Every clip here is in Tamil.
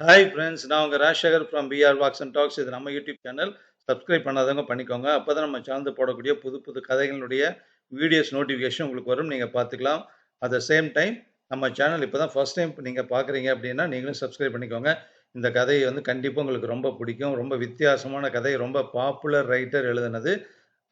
ஹாய் ஃப்ரெண்ட்ஸ் நான் உங்கள் Rajasekar from PR walks and talks இது நம்ம யூடியூப் சேனல் சப்ஸ்கிரைப் பண்ணாதவங்க பண்ணிக்கோங்க. அப்போ தான் நம்ம சேர்ந்து போடக்கூடிய புது புது கதைகளுடைய வீடியோஸ் நோட்டிஃபிகேஷன் உங்களுக்கு வரும். நீங்கள் பார்த்துக்கலாம். அட் த சேம் டைம் நம்ம சேனல் இப்போ தான் ஃபஸ்ட் டைம் நீங்கள் பார்க்குறீங்க அப்படின்னா நீங்களும் சப்ஸ்கிரைப் பண்ணிக்கோங்க. இந்த கதையை வந்து கண்டிப்பாக உங்களுக்கு ரொம்ப பிடிக்கும். ரொம்ப வித்தியாசமான கதை ரொம்ப பாப்புலர் ரைட்டர் எழுதுனது.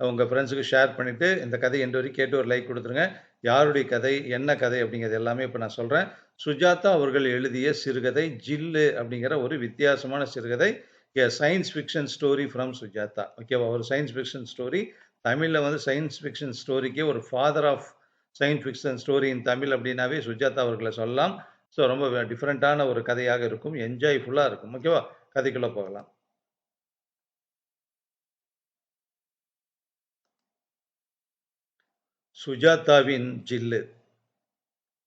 உங்கள் ஃப்ரெண்ட்ஸுக்கு ஷேர் பண்ணிவிட்டு இந்த கதை எண்டு வரைக்கும் கேட்டு ஒரு லைக் கொடுத்துருங்க. யாருடைய கதை என்ன கதை அப்படிங்கிறது எல்லாமே இப்போ நான் சொல்கிறேன் சுஜாதா அவர்கள் எழுதிய சிறுகதை ஜில்லு அப்படிங்கிற ஒரு வித்தியாசமான சிறுகதை. A science fiction story from Sujatha. ஓகேவா ஒரு சயின்ஸ் ஃபிக்ஷன் ஸ்டோரி தமிழில் வந்து சயின்ஸ் ஃபிக்ஷன் ஸ்டோரிக்கே ஒரு father of science fiction story in Tamil அப்படின்னாவே சுஜாதா அவர்களை சொல்லலாம். ஸோ ரொம்ப டிஃப்ரெண்ட்டான ஒரு கதையாக இருக்கும். என்ஜாய்ஃபுல்லாக இருக்கும். ஓகேவா கதைக்குள்ளே போகலாம். சுஜாதாவின் ஜில்லு.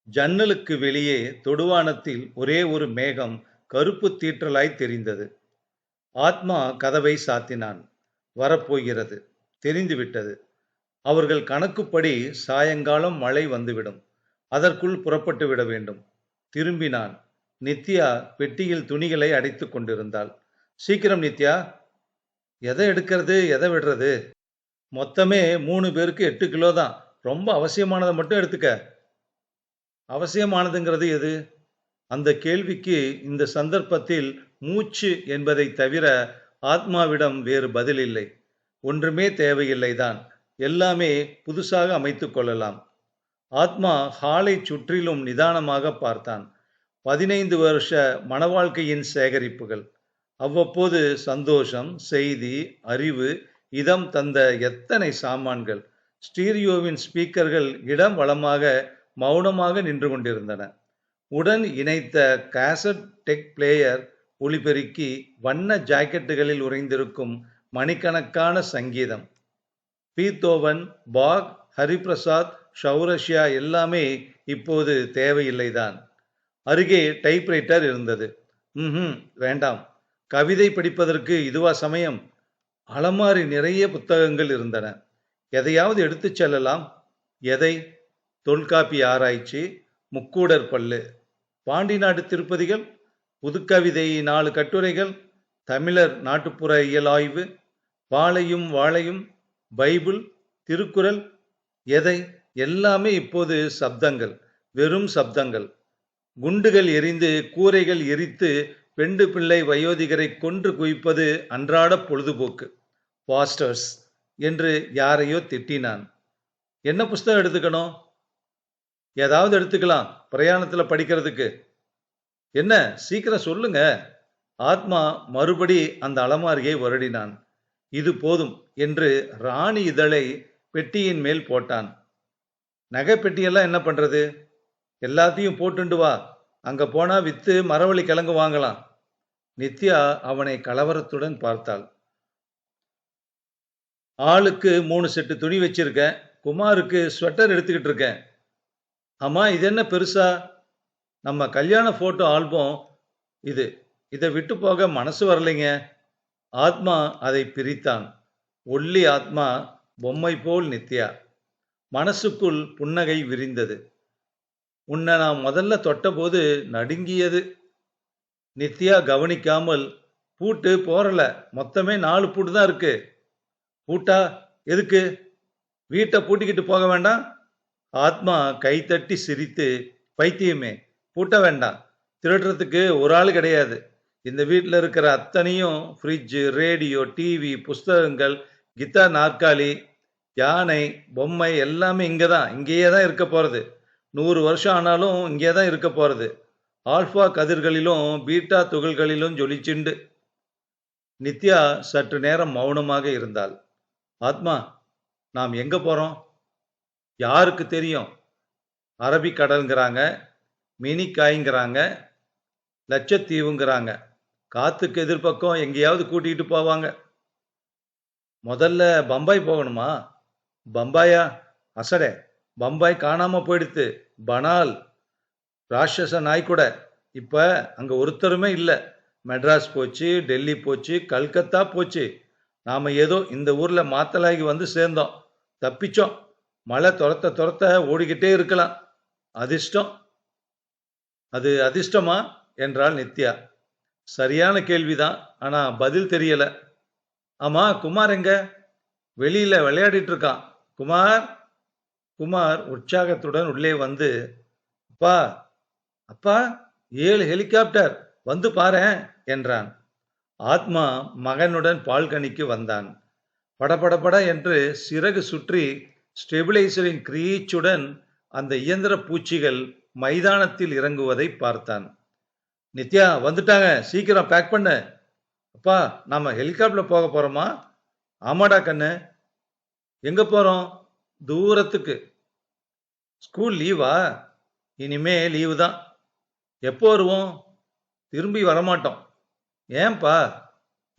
ஜன்னலுக்கு வெளியே தொடுவானத்தில் ஒரே ஒரு மேகம் கருப்பு தீற்றலாய் தெரிந்தது. ஆத்மா கதவை சாத்தினான். வரப்போகிறது. தெரிந்துவிட்டது. அவர்கள் கணக்குப்படி சாயங்காலம் மழை வந்துவிடும். அதற்குள் புறப்பட்டு விட வேண்டும். திரும்பினான். நித்யா பெட்டியில் துணிகளை அடைத்து கொண்டிருந்தாள். சீக்கிரம் நித்யா. எதை எடுக்கிறது? எதை விடுறது? மொத்தமே மூணு பேருக்கு எட்டு கிலோ தான். ரொம்ப அவசியமானதை மட்டும் எடுத்துக்க. அவசியமானதுங்கிறது எது? அந்த கேள்விக்கு இந்த சந்தர்ப்பத்தில் மூச்சு என்பதை தவிர ஆத்மாவிடம் வேறு பதில் இல்லை. ஒன்றுமே தேவையில்லைதான் எல்லாமே புதுசாக அமைத்து கொள்ளலாம். ஆத்மா ஹாலை சுற்றிலும் நிதானமாக பார்த்தான். பதினைந்து வருஷ மனவாழ்க்கையின் சேகரிப்புகள். அவ்வப்போது சந்தோஷம் செய்தி அறிவு இதம் தந்த எத்தனை சாமான்கள். ஸ்டீரியோவின் ஸ்பீக்கர்கள் இடம் வளமாக மௌனமாக நின்று கொண்டிருந்தன. உடன் இணைத்த காசட் டெக் பிளேயர் ஒளிபெருக்கி வண்ண ஜாக்கெட்டுகளில் உறைந்திருக்கும் மணிக்கணக்கான சங்கீதம். பீத்தோவன் பாக் ஹரிபிரசாத் ஷௌரஷ்யா எல்லாமே இப்போது தேவையில்லைதான். அருகே டைப்ரைட்டர் இருந்தது. ம் வேண்டாம். கவிதை படிப்பதற்கு இதுவா சமயம். அலமாரி நிறைய புத்தகங்கள் இருந்தன. எதையாவது எடுத்துச் செல்லலாம். எதை? தொல்காப்பி ஆராய்ச்சி முக்கூடர் பல்லு. பாண்டி நாடு திருப்பதிகள் புதுக்கவிதை நாலு கட்டுரைகள் தமிழர் நாட்டுப்புற இயல் ஆய்வு வாழையும் வாழையும் பைபிள் திருக்குறள் எதை? எல்லாமே இப்போது சப்தங்கள் வெறும் சப்தங்கள். குண்டுகள் எரிந்து கூரைகள் எரித்து பெண்டு பிள்ளை வயோதிகரை கொன்று குவிப்பது அன்றாட பொழுதுபோக்கு. பாஸ்டர்ஸ் என்று யாரையோ திட்டினான். என்ன புஸ்தகம் எடுத்துக்கணும்? ஏதாவது எடுத்துக்கலாம் பிரயாணத்தில் படிக்கிறதுக்கு. என்ன? சீக்கிரம் சொல்லுங்க. ஆத்மா மறுபடி அந்த அலமாரியை வருடினான். இது போதும் என்று ராணி இதழை பெட்டியின் மேல் போட்டான். நகை பெட்டியெல்லாம் என்ன பண்றது? எல்லாத்தையும் போட்டுண்டு வா. அங்க போனா வித்து மரவள்ளி கிழங்கு வாங்கலாம். நித்யா அவனை கலவரத்துடன் பார்த்தாள். ஆளுக்கு மூணு செட்டு துணி வச்சிருக்கேன். குமாருக்கு ஸ்வெட்டர் எடுத்துக்கிட்டு இருக்கேன். ஆமா இது என்ன பெருசா? நம்ம கல்யாண போட்டோ ஆல்பம் இது. இதை விட்டு போக மனசு வரலைங்க. ஆத்மா அதை பிரித்தான். ஒல்லி ஆத்மா பொம்மை போல் நித்யா மனசுக்குள் புன்னகை விரிந்தது. உன்னை நான் முதல்ல தொட்டபோது நடுங்கியது. நித்யா கவனிக்காமல் பூட்டு போறல. மொத்தமே நாலு பூட்டு தான் இருக்கு. பூட்டா எதுக்கு? வீட்டை பூட்டிக்கிட்டு போக வேண்டாம். ஆத்மா கைத்தட்டி சிரித்து பைத்தியமே பூட்ட வேண்டாம். திருடுறதுக்கு ஒரு ஆள் கிடையாது. இந்த வீட்டில் இருக்கிற அத்தனையும் ஃப்ரிட்ஜு ரேடியோ டிவி புஸ்தகங்கள் கித்தா நாற்காலி யானை பொம்மை எல்லாமே இங்கே தான் இங்கேயே தான் இருக்க போகிறது நூறு வருஷம் ஆனாலும் இங்கே தான் இருக்க போகிறது ஆல்ஃபா கதிர்களிலும் பீட்டா துகள்களிலும் ஜொலிச்சுண்டு. நித்யா சற்று நேரம் மௌனமாக இருந்தாள். ஆத்மா நாம் எங்க போறோம்? யாருக்கு தெரியும்? அரபிக்கடல்ங்கிறாங்க மினிக்காய்ங்கிறாங்க லட்சத்தீவுங்கிறாங்க. காத்துக்கு எதிர்பக்கம் எங்கேயாவது கூட்டிகிட்டு போவாங்க. முதல்ல பம்பாய் போகணுமா? பம்பாயா? அசடே பம்பாய் காணாம போயிடுத்து. பனால் ராட்சச நாய் கூட. இப்ப அங்க ஒருத்தருமே இல்லை. மெட்ராஸ் போச்சு டெல்லி போச்சு கல்கத்தா போச்சு. நாம் ஏதோ இந்த ஊரில் மாத்தலாகி வந்து சேர்ந்தோம். தப்பிச்சோம். மழை துரத்த துரத்த ஓடிக்கிட்டே இருக்கலாம். அதிர்ஷ்டம். அது அதிர்ஷ்டமா என்றாள் நித்யா. சரியான கேள்விதான். ஆனால் பதில் தெரியல. ஆமா குமார் எங்க? வெளியில விளையாடிட்டு இருக்கான். குமார்? குமார் உற்சாகத்துடன் உள்ளே வந்து அப்பா அப்பா ஏழு ஹெலிகாப்டர் வந்து பாரேன் என்றான். ஆத்மா மகனுடன் பால்கனிக்கு வந்தான். படபடபட என்று சிறகு சுற்றி ஸ்டெபிலைசரின் கிரீச்சுடன் அந்த இயந்திர பூச்சிகள் மைதானத்தில் இறங்குவதை பார்த்தான். நித்யா வந்துட்டாங்க. சீக்கிரம் பேக் பண்ண. அப்பா நாம ஹெலிகாப்டர் போக போறோமா? ஆமாடா கண்ணு. எங்க போறோம்? தூரத்துக்கு. ஸ்கூல் லீவா இனிமே லீவு தான். எப்போ வருவோம்? திரும்பி வரமாட்டோம். ஏன்பா?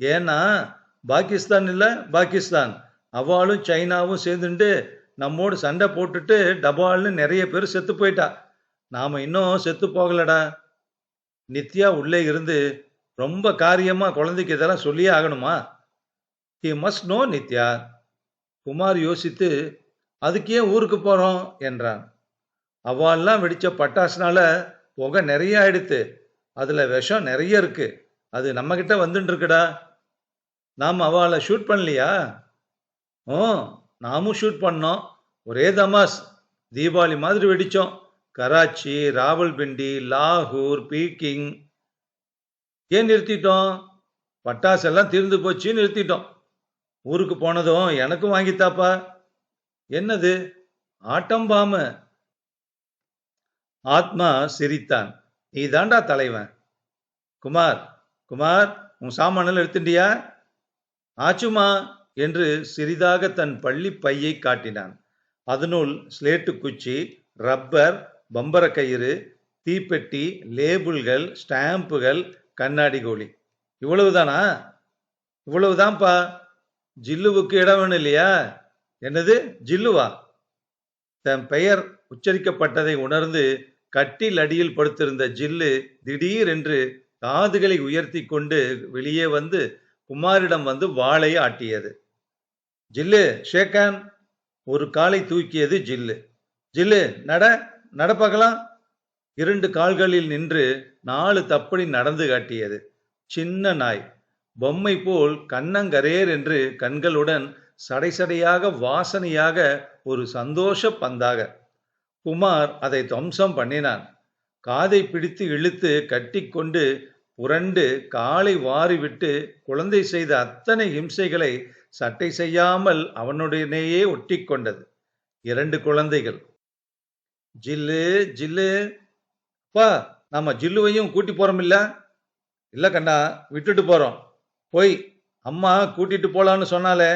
ஏன்னா பாகிஸ்தான் இல்லை பாகிஸ்தான். அவளும் சைனாவும் சேர்ந்துட்டு நம்மோடு சண்டை போட்டுட்டு டபால்னு நிறைய பேர் செத்து போயிட்டா. நாம் இன்னும் செத்து போகலடா. நித்யா உள்ளே இருந்து ரொம்ப காரியமாக குழந்தைக்கு இதெல்லாம் சொல்லியே ஆகணுமா? He must no Nithya. Kumar யோசித்து அதுக்கு ஏன் ஊருக்கு போகிறோம் என்றான். அவாள்லாம் வெடித்த பட்டாசுனால புகை நிறைய ஆயிடுத்து. அதில் விஷம் நிறைய இருக்குது அது நம்ம கிட்ட வந்துட்டு இருக்குடா நாம் அவளை ஷூட் பண்ணலையா? ஓ நாமும் ஷூட் பண்ணோம். ஒரே தமாஸ் தீபாவளி மாதிரி வெடிச்சோம். கராச்சி ராவல்பிண்டி லாகூர் பீக்கிங். ஏன் நிறுத்திட்டோம்? பட்டாசெல்லாம் தீர்ந்து போச்சு நிறுத்திட்டோம். ஊருக்கு போனதும் எனக்கும் வாங்கித்தாப்பா. என்னது? ஆட்டம் பாம ஆத்மா சிரித்தான். நீ தாண்டா தலைவன். குமார் குமார் உன் சாமானெல்லாம் எடுத்துட்டியா? ஆச்சுமா? என்று சிறிதாக தன் பள்ளி பையை காட்டினான். அதனுள் ஸ்லேட்டு குச்சி ரப்பர் பம்பர கயிறு தீப்பெட்டி லேபிள்கள் ஸ்டாம்புகள் கண்ணாடி கோழி. இவ்வளவுதானா? இவ்வளவுதான்ப்பா. ஜில்லுவுக்கு இடம் வேணும் இல்லையா என்னது ஜில்லுவா? தன் பெயர் உச்சரிக்கப்பட்டதை உணர்ந்து கட்டில் அடியில் படுத்திருந்த ஜில்லு திடீரென்று காதுகளை உயர்த்தி கொண்டு வெளியே வந்து குமாரிடம் வந்து வாளை ஆட்டியது. ஜில்லு ஷேகான் ஒரு காலை தூக்கியது ஜில்லு. ஜில்லு நட நடப்பகலாம் இரண்டு கால்களில் நின்று நாலு தப்படி நடந்து காட்டியது. சின்ன நாய். பொம்மை போல் கண்ணங்கரேர் என்று கண்களுடன் சடைசடையாக வாசனையாக ஒரு சந்தோஷ பந்தாக. குமார் அதை துவம்சம் பண்ணினான். காதை பிடித்து இழுத்து கட்டிக்கொண்டு புரண்டு காலை வாரிவிட்டு குழந்தை செய்த அத்தனை ஹிம்சைகளை சட்டை செய்யாமல் அவனுடனேயே ஒட்டி கொண்டது. இரண்டு குழந்தைகள். ஜில்லு ஜில்லு. அப்பா நம்ம ஜில்லுவையும் கூட்டி போறோம் இல்ல இல்ல கண்ணா விட்டுட்டு போறோம். போய் அம்மா கூட்டிட்டு போலான்னு சொன்னாலே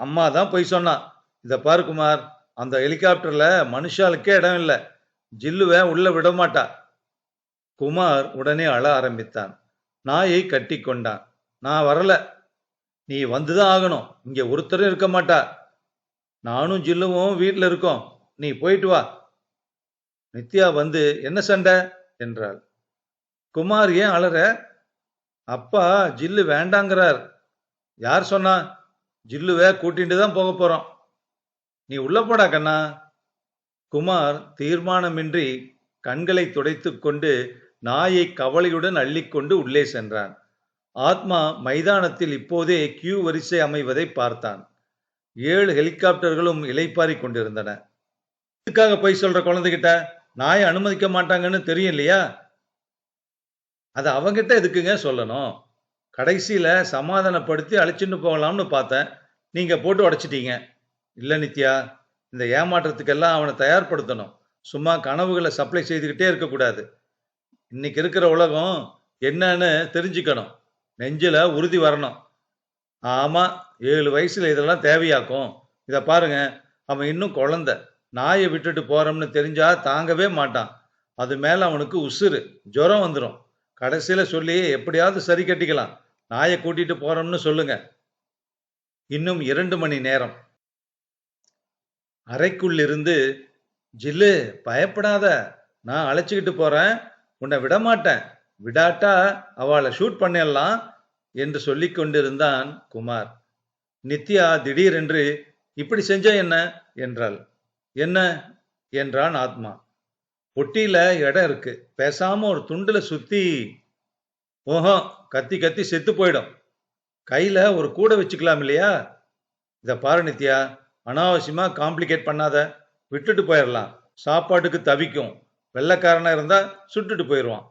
அம்மா தான் போய் சொன்னா. இத பாரு குமார் அந்த ஹெலிகாப்டர்ல மனுஷாளுக்கே இடம் இல்லை. ஜில்லுவை உள்ள விடமாட்டா. குமார் உடனே அழ ஆரம்பித்தான். நாயை கட்டி கொண்டான். நான் வரல. நீ வந்துதான் ஆகணும். இங்க ஒருத்தரும் இருக்க மாட்டா. நானும் ஜில்லுவும் வீட்டில் இருக்கோம். நீ போயிட்டு வா. நித்யா வந்து என்ன சண்டை? என்றாள். குமார் ஏன் அழற? அப்பா ஜில்லு வேண்டாங்கிறார். யார் சொன்னா? ஜில்லுவை கூட்டிட்டு தான் போக போறோம். நீ உள்ள போடா கண்ணா. குமார் தீர்மானமின்றி கண்களை துடைத்துக்கொண்டு நாயை கவலையுடன் அள்ளிக்கொண்டு உள்ளே சென்றான். ஆத்மா மைதானத்தில் இப்போதே கியூ வரிசை அமைவதை பார்த்தான். ஏழு ஹெலிகாப்டர்களும் இலைப்பாரி கொண்டிருந்தன. இதுக்காக போய் சொல்ற குழந்தைகிட்ட? நாயை அனுமதிக்க மாட்டாங்கன்னு தெரியும் இல்லையா அது அவங்கிட்ட எதுக்குங்க சொல்லணும்? கடைசியில சமாதானப்படுத்தி அழைச்சிட்டு போகலாம்னு பார்த்தேன். நீங்க போட்டு உடைச்சிட்டீங்க. இல்ல நித்யா இந்த ஏமாற்றத்துக்கெல்லாம் அவனை தயார்படுத்தணும். சும்மா கனவுகளை சப்ளை செய்துக்கிட்டே இருக்கக்கூடாது. இன்னைக்கு இருக்கிற உலகம் என்னன்னு தெரிஞ்சுக்கணும். நெஞ்சில் உறுதி வரணும். ஆமாம் ஏழு வயசில் இதெல்லாம் தேவையாக்கும். இதை பாருங்க அவன் இன்னும் குழந்த. நாயை விட்டுட்டு போறோம்னு தெரிஞ்சா தாங்கவே மாட்டான். அது மேலே அவனுக்கு உசுறு ஜுரம் வந்துடும் கடைசியில் சொல்லி எப்படியாவது சரி கட்டிக்கலாம். நாயை கூட்டிட்டு போறோம்னு சொல்லுங்க. இன்னும் இரண்டு மணி நேரம். அறைக்குள்ளிருந்து ஜில்லு பயப்படாத நான் அழைச்சிக்கிட்டு போறேன். உன்னை விடமாட்டேன். விடாட்டா அவளை ஷூட் பண்ணிடலாம் என்று சொல்லிக் கொண்டிருந்தான் குமார். நித்யா திடீரென்று இப்படி செஞ்ச என்ன? என்றாள். என்ன? என்றான் ஆத்மா. பொட்டியில இடம் இருக்கு. பேசாம ஒரு துண்டுல சுத்தி ஓஹோ கத்தி கத்தி செத்து போயிடும். கையில ஒரு கூடை வச்சுக்கலாம் இல்லையா? இத பாரு நித்யா. அனாவசியமா காம்ப்ளிகேட் பண்ணாத விட்டுட்டு போயிடலாம் சாப்பாட்டுக்கு தவிக்கும். வெள்ளைக்காரனா இருந்தா சுட்டுட்டு போயிடுவான்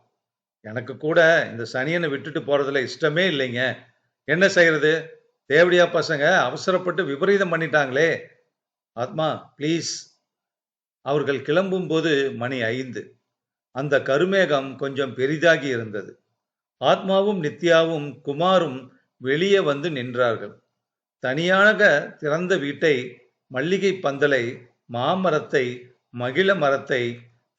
எனக்கு கூட இந்த சனியனை விட்டுட்டு போறதுல இஷ்டமே இல்லைங்க. என்ன செய்யறது? தேவடியா பசங்க அவசரப்பட்டு விபரீதம் பண்ணிட்டாங்களே. ஆத்மா ப்ளீஸ் அவர்கள் கிளம்பும்போது மணி ஐந்து. அந்த கருமேகம் கொஞ்சம் பெரிதாகி இருந்தது. ஆத்மாவும் நித்யாவும் குமாரும் வெளியே வந்து நின்றார்கள். தனியாக திறந்த வீட்டை மல்லிகை பந்தலை மாமரத்தை மகிழ மரத்தை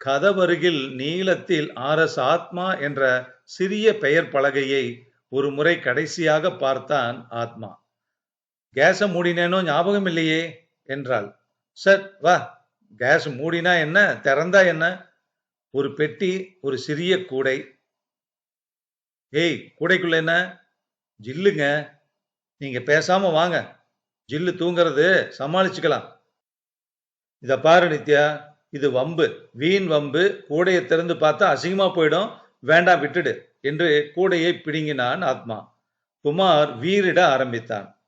கதவருகில் நீளத்தில் ஆரஸ் ஆத்மா என்ற சிறிய பெயர் பலகையை ஒரு முறை கடைசியாக பார்த்தான் ஆத்மா. கேஸ மூடினேனோ ஞாபகம் இல்லையே என்றாள். சார் வா கேஸ் மூடினா என்ன திறந்தா என்ன? ஒரு பெட்டி ஒரு சிறிய கூடை. ஏய் கூடைக்குள்ள என்ன? ஜில்லுங்க. நீங்க பேசாம வாங்க. ஜில்லு தூங்குறது சமாளிச்சுக்கலாம். இத பாரு நித்யா இது வம்பு. வீண் வம்பு கூடையை திறந்து பார்த்தா அசிங்கமா போயிடும். வேண்டாம் விட்டுடு என்று கூடையை பிடுங்கினான் ஆத்மா. குமார் வீரிட ஆரம்பித்தான்.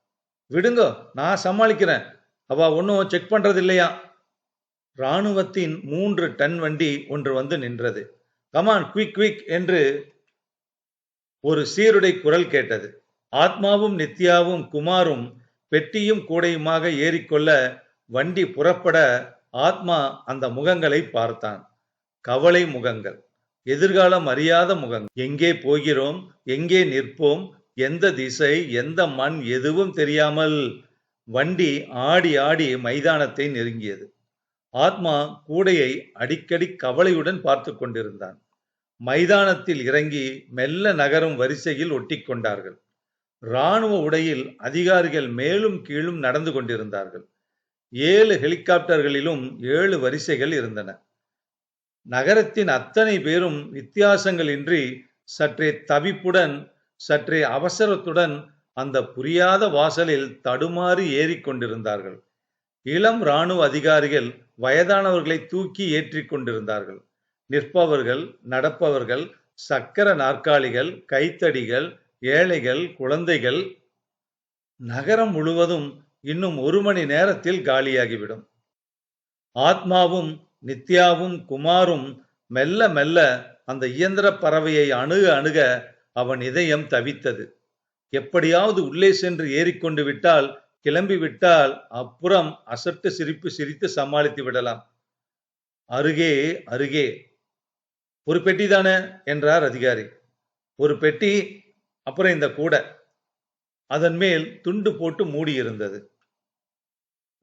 விடுங்கோ நான் சமாளிக்கிறேன். அவ ஒன்றும் செக் பண்றது இல்லையா ராணுவத்தின் மூன்று டன் வண்டி ஒன்று வந்து நின்றது. கமான் குவிக் குவிக் என்று ஒரு சீருடை குரல் கேட்டது. ஆத்மாவும் நித்யாவும் குமாரும் பெட்டியும் கூடையுமாக ஏறிக்கொள்ள வண்டி புறப்பட ஆத்மா அந்த முகங்களை பார்த்தான். கவலை முகங்கள் எதிர்காலம் அறியாத முகங்கள். எங்கே போகிறோம்? எங்கே நிற்போம்? எந்த திசை? எந்த மண்? எதுவும் தெரியாமல் வண்டி ஆடி ஆடி மைதானத்தை நெருங்கியது. ஆத்மா கூடையை அடிக்கடி கவலையுடன் பார்த்து கொண்டிருந்தான். மைதானத்தில் இறங்கி மெல்ல நகரும் வரிசையில் ஒட்டி கொண்டார்கள். ராணுவ உடையில் அதிகாரிகள் மேலும் கீழும் நடந்து கொண்டிருந்தார்கள். ஏழு ஹெலிகாப்டர்களிலும் ஏழு வரிசைகள் இருந்தன. நகரத்தின் அத்தனை பேரும் வித்தியாசங்களின்றி சற்றே தவிப்புடன் சற்றே அவசரத்துடன் அந்த புரியாத வாசலில் தடுமாறி ஏறிக்கொண்டிருந்தார்கள் இளம் இராணுவ அதிகாரிகள் வயதானவர்களை தூக்கி ஏற்றி கொண்டிருந்தார்கள். நிற்பவர்கள் நடப்பவர்கள் சக்கர நாற்காலிகள் கைத்தடிகள் ஏழைகள் குழந்தைகள் நகரம் முழுவதும் இன்னும் ஒரு மணி நேரத்தில் காலியாகிவிடும். ஆத்மாவும் நித்யாவும் குமாரும் மெல்ல மெல்ல அந்த இயந்திர பறவையை அணுக அணுக அவன் இதயம் தவித்தது. எப்படியாவது உள்ளே சென்று ஏறிக்கொண்டு விட்டால் கிளம்பி விட்டால் அப்புறம் அசட்டு சிரிப்பு சிரித்து சமாளித்து விடலாம். அருகே அருகே. ஒரு பெட்டி தானே? என்றார் அதிகாரி. ஒரு பெட்டி அப்புறம் இந்த கூடை. அதன் மேல் துண்டு போட்டு மூடியிருந்தது.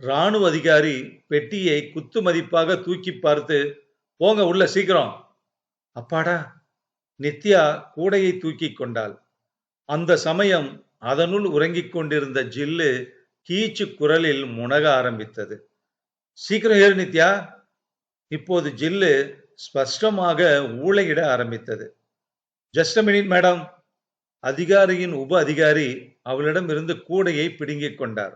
ராணுவ அதிகாரி பெட்டியை குத்து மதிப்பாக தூக்கி பார்த்து போங்க உள்ள சீக்கிரம். அப்பாடா! நித்யா கூடையை தூக்கி கொண்டாள். அந்த சமயம் அதனுள் உறங்கிக் கொண்டிருந்த ஜில்லு கீச்சு குரலில் முனக ஆரம்பித்தது. சீக்கிரம் ஏறு நித்யா. இப்போது ஜில்லு ஸ்பஷ்டமாக ஊளையிட ஆரம்பித்தது. Just minute madam. அதிகாரியின் உப அதிகாரி அவளிடம் இருந்து கூடையை பிடுங்கிக் கொண்டார்.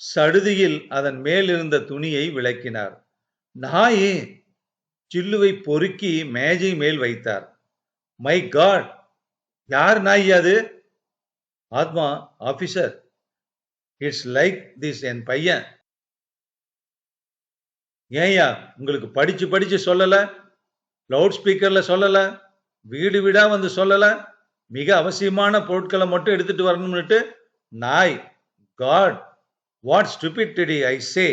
சடுதியில் அதன் மேலிருந்த துணியை விளக்கினார். நாயே! சில்லுவை பொறுக்கி மேஜை மேல் வைத்தார். மை காட் யார் நாய் அது? ஆத்மா ஆபீசர் இட்ஸ் லைக் திஸ் என் பையன். ஏயா உங்களுக்கு படிச்சு படிச்சு சொல்லல? லவுட் ஸ்பீக்கர்ல சொல்லல? வீடு வீடா வந்து சொல்லல? மிக அவசியமான பொருட்களை மட்டும் எடுத்துட்டு வரணும்னுட்டு நாய் god what stupidity I say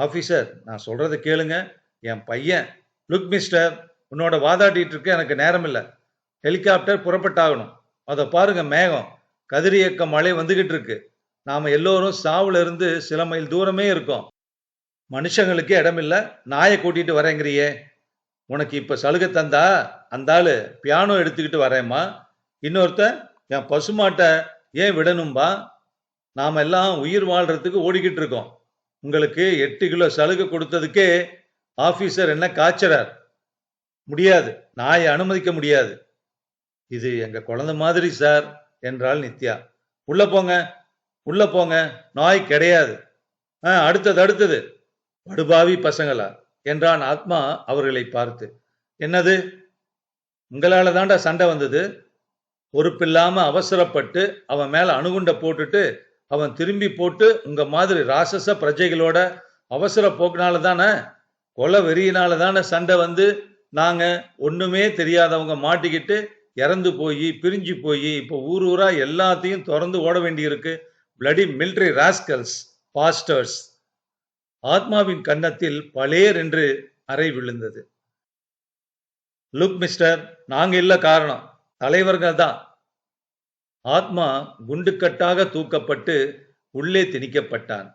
officer நான் சொல்றத கேளுங்க. என் பையன். லுக் மிஸ்டர் உன்னோட வாதாட்டிட்டு இருக்க எனக்கு நேரம் இல்லை ஹெலிகாப்டர் புறப்பட்டாகணும். அதை பாருங்க மேகம். கதிரியக்க மழை வந்துகிட்டு இருக்கு. நாம எல்லோரும் சாவுல இருந்து சில மைல் தூரமே இருக்கோம். மனுஷங்களுக்கு இடமில்லை. நாயை கூட்டிட்டு வரேங்கிறியே. உனக்கு இப்ப சலுகை தந்தா அந்த ஆளு பியானோ எடுத்துக்கிட்டு வரேம்மா. இன்னொருத்தன் என் பசுமாட்டை ஏன் விடணும்பா? நாம எல்லாம் உயிர் வாழ்றதுக்கு ஓடிக்கிட்டு இருக்கோம். உங்களுக்கு எட்டு கிலோ சலுகை கொடுத்ததுக்கே ஆபீசர் என்ன காய்ச்சறார்? முடியாது. நாயை அனுமதிக்க முடியாது. இது எங்க குழந்தை மாதிரி சார் என்றாள் நித்யா. உள்ள போங்க உள்ள போங்க. நாய் கிடையாது. ஆ அடுத்தது அடுத்தது. படுபாவி பசங்களா? என்றான் ஆத்மா அவர்களை பார்த்து. என்னது? உங்களால தாண்டா சண்டை வந்தது? பொறுப்பில்லாம அவசரப்பட்டு அவன் மேல அணுகுண்ட போட்டுட்டு அவன் திரும்பி போட்டு உங்க மாதிரி ராசச பிரஜைகளோட அவசர போக்குனால தானே கொலை வெறியினால தானே சண்டை வந்து? நாங்க ஒண்ணுமே தெரியாதவங்க மாட்டிக்கிட்டு இறந்து போய் பிரிஞ்சு போய் இப்போ ஊர் ஊரா எல்லாத்தையும் திறந்து ஓட வேண்டியிருக்கு. பிளடி மிலிட்டரி ராஸ்கல்ஸ் பாஸ்டர்ஸ் ஆத்மாவின் கன்னத்தில் பலேர் என்று அறை விழுந்தது. லுக் மிஸ்டர் நாங்க இல்ல காரணம். தலைவர்கள் தான். ஆத்மா குண்டுக்கட்டாக தூக்கப்பட்டு உள்ளே திணிக்கப்பட்டான்.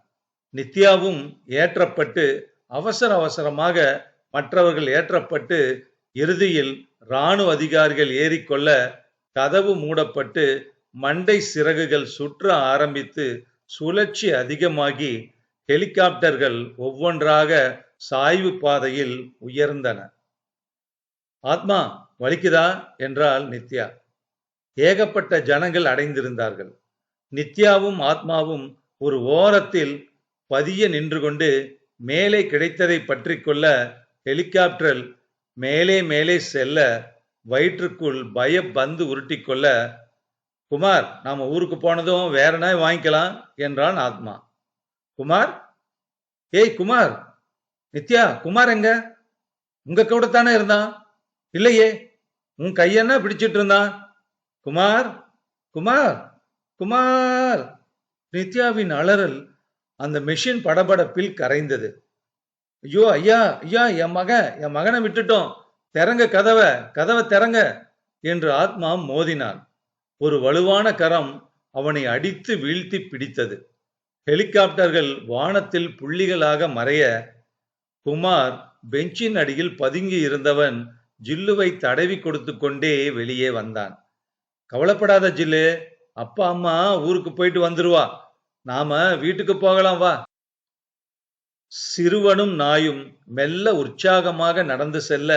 நித்யாவும் ஏற்றப்பட்டு அவசர அவசரமாக மற்றவர்கள் ஏற்றப்பட்டு இறுதியில் இராணுவ அதிகாரிகள் ஏறிக்கொள்ள கதவு மூடப்பட்டு மண்டை சிறகுகள் சுற்ற ஆரம்பித்து சுழற்சி அதிகமாகி ஹெலிகாப்டர்கள் ஒவ்வொன்றாக சாய்வு பாதையில் உயர்ந்தன. ஆத்மா வலிக்குதா? என்றால் நித்யா. ஏகப்பட்ட ஜனங்கள் அடைந்திருந்தார்கள். நித்யாவும் ஆத்மாவும் ஒரு ஓரத்தில் பதிய நின்று கொண்டு மேலே கிடைத்ததை பற்றி கொள்ள ஹெலிகாப்டர் மேலே மேலே செல்ல வயிற்றுக்குள் பய பந்து உருட்டிக்கொள்ள குமார் நாம ஊருக்கு போனதும் வேற வாங்கிக்கலாம் என்றான் ஆத்மா. குமார்? ஏய் குமார். நித்யா குமார் எங்க? உங்க கூட தானே இருந்தான்? இல்லையே. உன் கையென்ன பிடிச்சிட்டு இருந்தான்? குமார் குமார் குமார். நித்யாவின் அலறல் அந்த மெஷின் படபடப்பில் கரைந்தது. ஐயோ ஐயா ஐயா என் மகன் என் மகனை விட்டுட்டோம். திறங்க கதவை கதவை திறங்க என்று ஆத்மா மோதினான். ஒரு வலுவான கரம் அவனை அடித்து வீழ்த்தி பிடித்தது. ஹெலிகாப்டர்கள் வானத்தில் புள்ளிகளாக மறைய குமார் பெஞ்சின் அடியில் பதுங்கி இருந்தவன் ஜில்லுவை தடவி கொடுத்து கொண்டே வெளியே வந்தான். கவலைப்படாத ஜில்லு அப்பா அம்மா ஊருக்கு போயிட்டு வந்துருவா. நாம வீட்டுக்கு போகலாம் வா. சிறுவனும் நாயும் மெல்ல உற்சாகமாக நடந்து செல்ல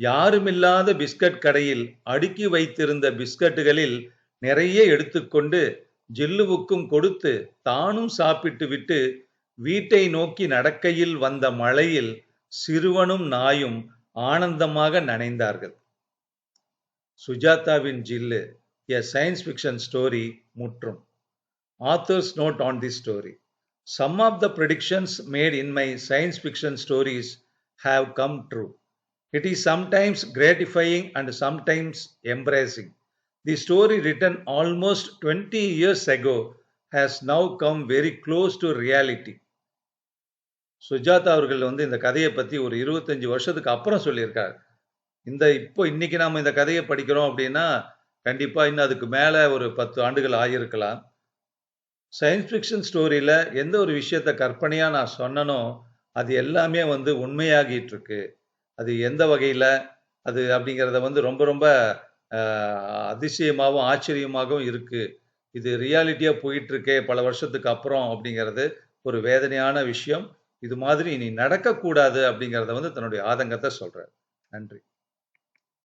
யாருமில்லாத பிஸ்கட் கடையில் அடுக்கி வைத்திருந்த பிஸ்கட்டுகளில் நிறைய எடுத்துக்கொண்டு ஜில்லுவுக்கும் கொடுத்து தானும் சாப்பிட்டு விட்டு வீட்டை நோக்கி நடக்கையில் வந்த மழையில் சிறுவனும் நாயும் ஆனந்தமாக நனைந்தார்கள் சுஜாதாவின் Jillu a science fiction story முற்றும் author's note on the story some of the predictions made in my science fiction stories have come true it is sometimes gratifying and sometimes embarrassing The story written almost 20 years ago has now come very close to reality. Sujatha அவர்கள் வந்து இந்த கதையை பற்றி ஒரு இருபத்தஞ்சி வருஷத்துக்கு அப்புறம் சொல்லியிருக்காரு. இந்த இப்போ இன்னைக்கு நாம் இந்த கதையை படிக்கிறோம் அப்படின்னா கண்டிப்பாக இன்னும் அதுக்கு மேலே ஒரு பத்து ஆண்டுகள் ஆகியிருக்கலாம். சயின்ஸ் ஃபிக்ஷன் ஸ்டோரியில் எந்த ஒரு விஷயத்த கற்பனையாக நான் சொன்னனோ அது எல்லாமே வந்து உண்மையாகிட்டு இருக்கு. அது எந்த வகையில்? அது அப்படிங்கிறத வந்து ரொம்ப ரொம்ப அதிசயமாகவும் ஆச்சரியமாகவும் இருக்கு. இது ரியாலிட்டியாக போயிட்டு இருக்கே பல வருஷத்துக்கு அப்புறம் அப்படிங்கிறது ஒரு வேதனையான விஷயம். இது மாதிரி இனி நடக்கக்கூடாது அப்படிங்கிறத வந்து தன்னுடைய ஆதங்கத்தை சொல்றார். நன்றி.